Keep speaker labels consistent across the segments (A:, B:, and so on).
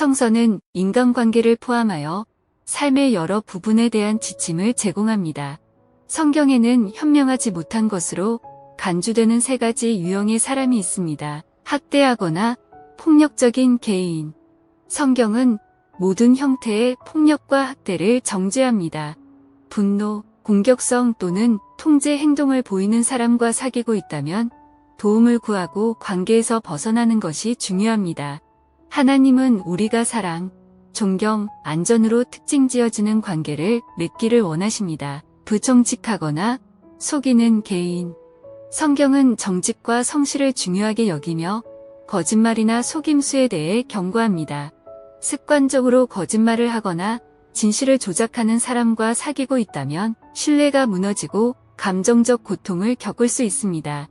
A: 성서는 인간관계를 포함하여 삶의 여러 부분에 대한 지침을 제공합니다. 성경에는 현명하지 못한 것으로 간주되는 세 가지 유형의 사람이 있습니다. 학대하거나 폭력적인 개인. 성경은 모든 형태의 폭력과 학대를 정죄합니다. 분노, 공격성 또는 통제 행동을 보이는 사람과 사귀고 있다면 도움을 구하고 관계에서 벗어나는 것이 중요합니다. 하나님은 우리가 사랑, 존경, 안전으로 특징 지어지는 관계를 맺기를 원하십니다. 부정직하거나 속이는 개인. 성경은 정직과 성실을 중요하게 여기며 거짓말이나 속임수에 대해 경고합니다. 습관적으로 거짓말을 하거나 진실을 조작하는 사람과 사귀고 있다면 신뢰가 무너지고 감정적 고통을 겪을 수 있습니다.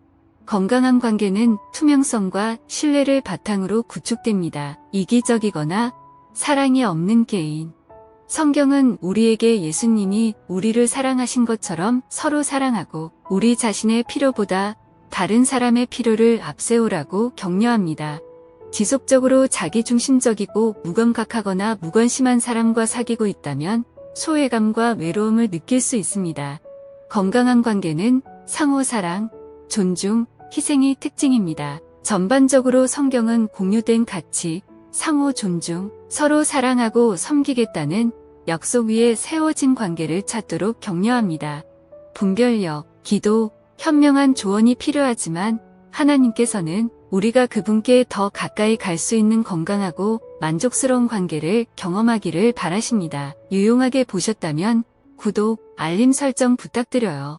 A: 건강한 관계는 투명성과 신뢰를 바탕으로 구축됩니다. 이기적이거나 사랑이 없는 개인. 성경은 우리에게 예수님이 우리를 사랑하신 것처럼 서로 사랑하고 우리 자신의 필요보다 다른 사람의 필요를 앞세우라고 격려합니다. 지속적으로 자기중심적이고 무감각하거나 무관심한 사람과 사귀고 있다면 소외감과 외로움을 느낄 수 있습니다. 건강한 관계는 상호 사랑, 존중, 희생이 특징입니다. 전반적으로 성경은 공유된 가치, 상호 존중, 서로 사랑하고 섬기겠다는 약속 위에 세워진 관계를 찾도록 격려합니다. 분별력, 기도, 현명한 조언이 필요하지만 하나님께서는 우리가 그분께 더 가까이 갈 수 있는 건강하고 만족스러운 관계를 경험하기를 바라십니다. 유용하게 보셨다면 구독, 알림 설정 부탁드려요.